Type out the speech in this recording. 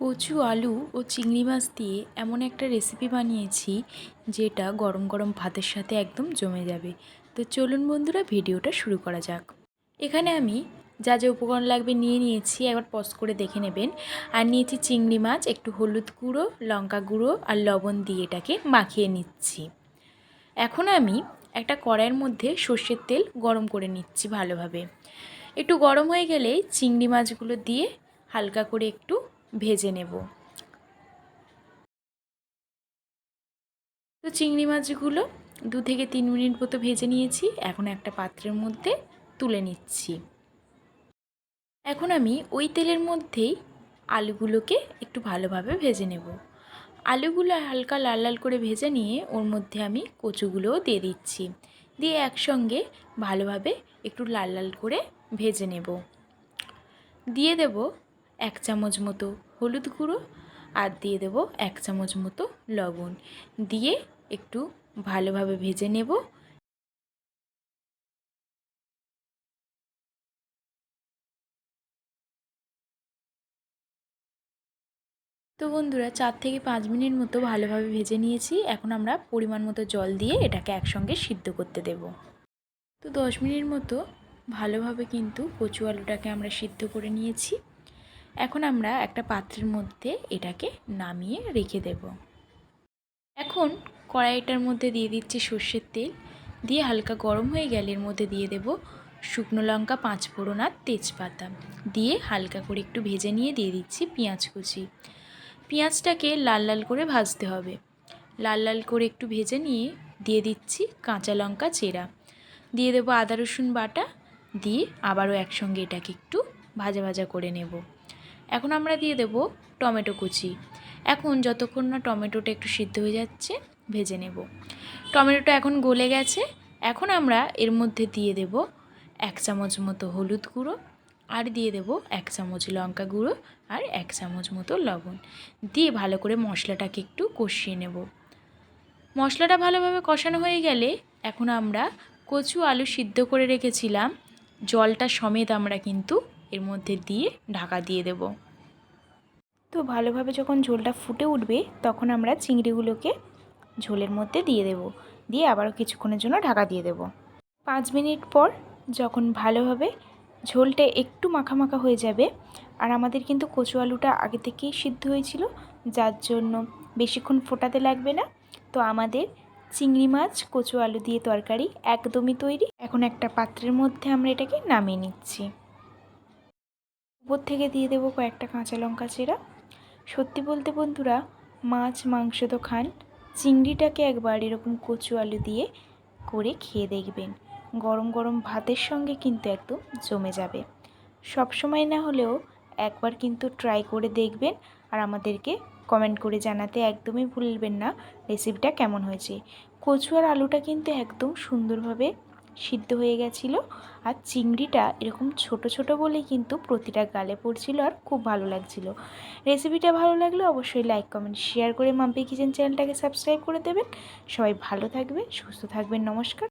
কচু, আলু ও চিংড়ি মাছ দিয়ে এমন একটা রেসিপি বানিয়েছি যেটা গরম গরম ভাতের সাথে একদম জমে যাবে। তো চলুন বন্ধুরা, ভিডিওটা শুরু করা যাক। এখানে আমি যা যা উপকরণ লাগবে নিয়ে নিয়েছি, একবার পজ করে দেখে নেবেন। আর নিয়েছি চিংড়ি মাছ, একটু হলুদ গুঁড়ো, লঙ্কা গুঁড়ো আর লবণ দিয়ে এটাকে মাখিয়ে নিচ্ছি। এখন আমি একটা কড়াইয়ের মধ্যে সর্ষের তেল গরম করে নিচ্ছি ভালোভাবে। একটু গরম হয়ে গেলে চিংড়ি মাছগুলো দিয়ে হালকা করে একটু ভেজে নেব। তো চিংড়ি মাছগুলো দু থেকে তিন মিনিট মতো ভেজে নিয়েছি। এখন একটা পাত্রের মধ্যে তুলে নিচ্ছি। এখন আমি ওই তেলের মধ্যেই আলুগুলোকে একটু ভালোভাবে ভেজে নেব। আলুগুলো হালকা লাল লাল করে ভেজে নিয়ে ওর মধ্যে আমি কচুগুলোও দিয়ে দিচ্ছি। দিয়ে একসঙ্গে ভালোভাবে একটু লাল লাল করে ভেজে নেব। দিয়ে দেব এক চামচ মতো হলুদ গুঁড়ো আর দিয়ে দেব এক চামচ মতো লবণ। দিয়ে একটু ভালোভাবে ভেজে নেব। তো বন্ধুরা, চার থেকে পাঁচ মিনিট মতো ভালোভাবে ভেজে নিয়েছি। এখন আমরা পরিমাণ মতো জল দিয়ে এটাকে একসঙ্গে সিদ্ধ করতে দেব। তো দশ মিনিট মতো ভালোভাবে কিন্তু কচু আলুটাকে আমরা সিদ্ধ করে নিয়েছি। এখন আমরা একটা পাত্রের মধ্যে এটাকে নামিয়ে রেখে দেব। এখন কড়াইটার মধ্যে দিয়ে দিচ্ছি সর্ষের তেল। দিয়ে হালকা গরম হয়ে গেলে এর মধ্যে দিয়ে দেব শুকনো লঙ্কা, পাঁচ ফোড়ন আর তেজপাতা। দিয়ে হালকা করে একটু ভেজে নিয়ে দিয়ে দিচ্ছি পেঁয়াজ কুচি। পেঁয়াজটাকে লাল লাল করে ভাজতে হবে। লাল লাল করে একটু ভেজে নিয়ে দিয়ে দিচ্ছি কাঁচা লঙ্কা চেরা। দিয়ে দেবো আদা রসুন বাটা। দিয়ে আবারও একসঙ্গে এটাকে একটু ভাজা ভাজা করে নেব। এখন আমরা দিয়ে দেব টমেটো কুচি। এখন যতক্ষণ না টমেটোটা একটু সিদ্ধ হয়ে যাচ্ছে, ভেজে নেব। টমেটোটা এখন গলে গেছে, এখন আমরা এর মধ্যে দিয়ে দেব এক চামচ মতো হলুদ গুঁড়ো আর দিয়ে দেব এক চামচ লঙ্কা গুঁড়ো আর এক চামচ মতো লবণ। দিয়ে ভালো করে মশলাটাকে একটু কষিয়ে নেব। মশলাটা ভালোভাবে কষানো হয়ে গেলে এখন আমরা কচু আলু সিদ্ধ করে রেখেছিলাম। জলটা সমেত আমরা কিন্তু এর মধ্যে দিয়ে ঢাকা দিয়ে দেব। তো ভালোভাবে যখন ঝোলটা ফুটে উঠবে, তখন আমরা চিংড়িগুলোকে ঝোলের মধ্যে দিয়ে দেব। দিয়ে আবারও কিছুক্ষণের জন্য ঢাকা দিয়ে দেব। পাঁচ মিনিট পর যখন ভালোভাবে ঝোলটা একটু মাখা মাখা হয়ে যাবে, আর আমাদের কিন্তু কচু আলুটা আগে থেকেই সিদ্ধ হয়েছিল, যার জন্য বেশিক্ষণ ফোটাতে লাগবে না। তো আমাদের চিংড়ি মাছ, কচু আলু দিয়ে তরকারি একদমই তৈরি। এখন একটা পাত্রের মধ্যে আমরা এটাকে নামিয়ে নিচ্ছি। উপর থেকে দিয়ে দেবো কয়েকটা কাঁচা লঙ্কা চেরা। সত্যি বলতে বন্ধুরা, মাছ মাংস তো খান, চিংড়িটাকে একবার এরকম কচু আলু দিয়ে করে খেয়ে দেখবেন। গরম গরম ভাতের সঙ্গে কিন্তু একদম জমে যাবে। সব সময় না হলেও একবার কিন্তু ট্রাই করে দেখবেন আর আমাদেরকে কমেন্ট করে জানাতে একদমই ভুলবেন না রেসিপিটা কেমন হয়েছে। কচু আর আলুটা কিন্তু একদম সুন্দরভাবে সিদ্ধ হয়ে গেছিল। আর চিংড়িটা এরকম ছোট ছোট বলেই কিন্তু প্রতিটা গালে পড়ছিল আর খুব ভালো লাগছিল। রেসিপিটা ভালো লাগলে অবশ্যই লাইক কমেন্ট শেয়ার করে মাম্পি কিচেন চ্যানেলটাকে সাবস্ক্রাইব করে দেবেন। সবাই ভালো থাকবে, সুস্থ থাকবেন, নমস্কার।